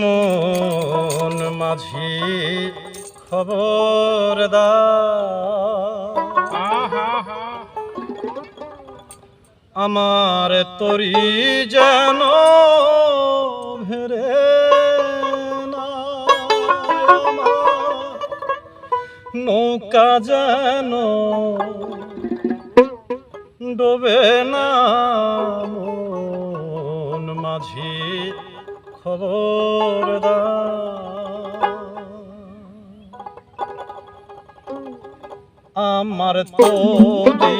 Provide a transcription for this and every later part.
মন মাঝি খবরদার। আমার তরি যেন ভেরে নৌকা যেন ডোবে না মন মাঝি আমার তোরি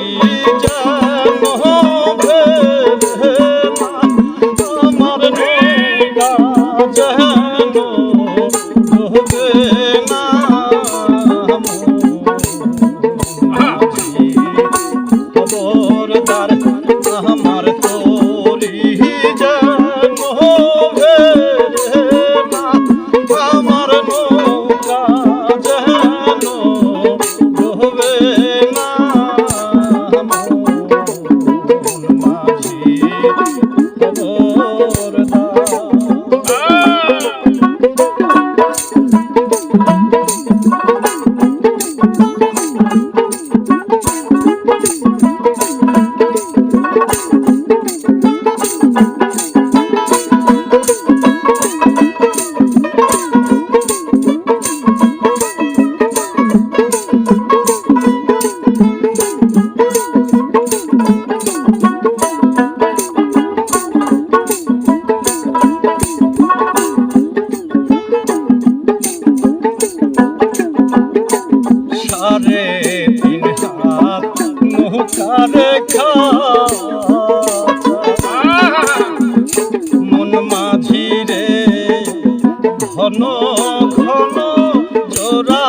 মন মাঝি রে ঘন ঘন জোড়া।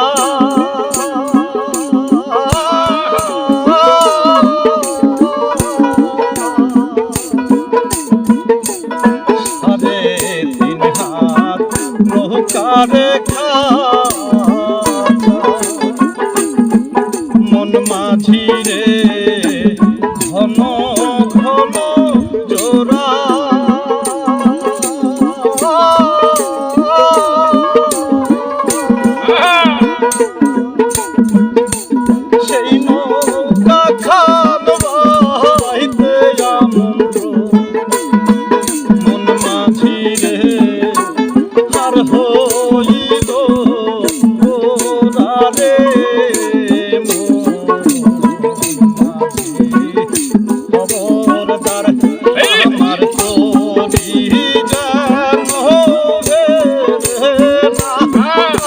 নৌকারে খা। মন মাঝি রে Oh.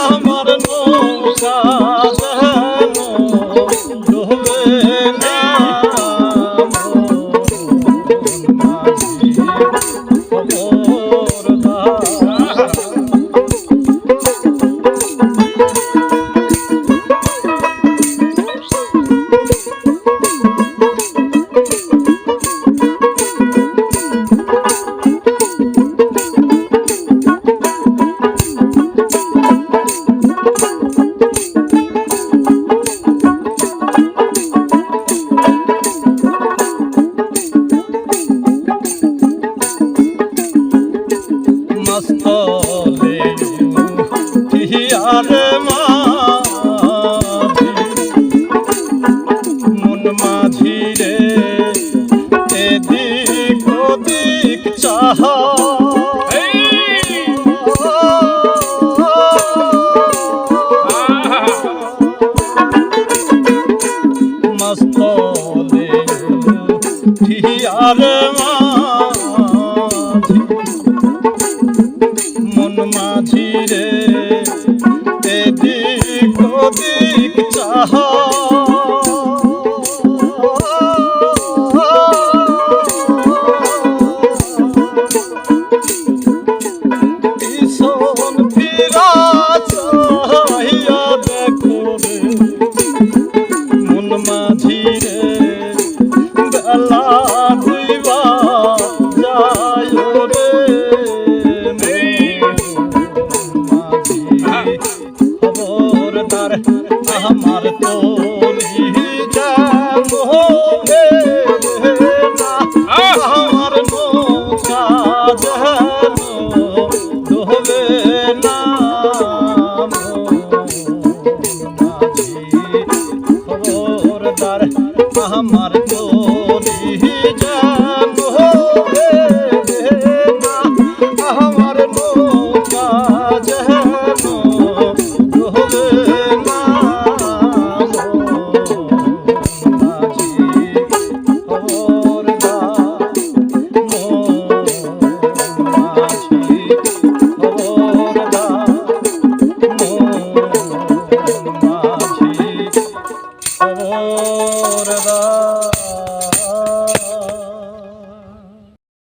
মস্তলে টিয়ারে মাঝি মন মাঝি রে এদিক ওদিক চাহ। মস্তলে টিয়ারে মাঝি মাঝি খবরদার আমার তোরি যাব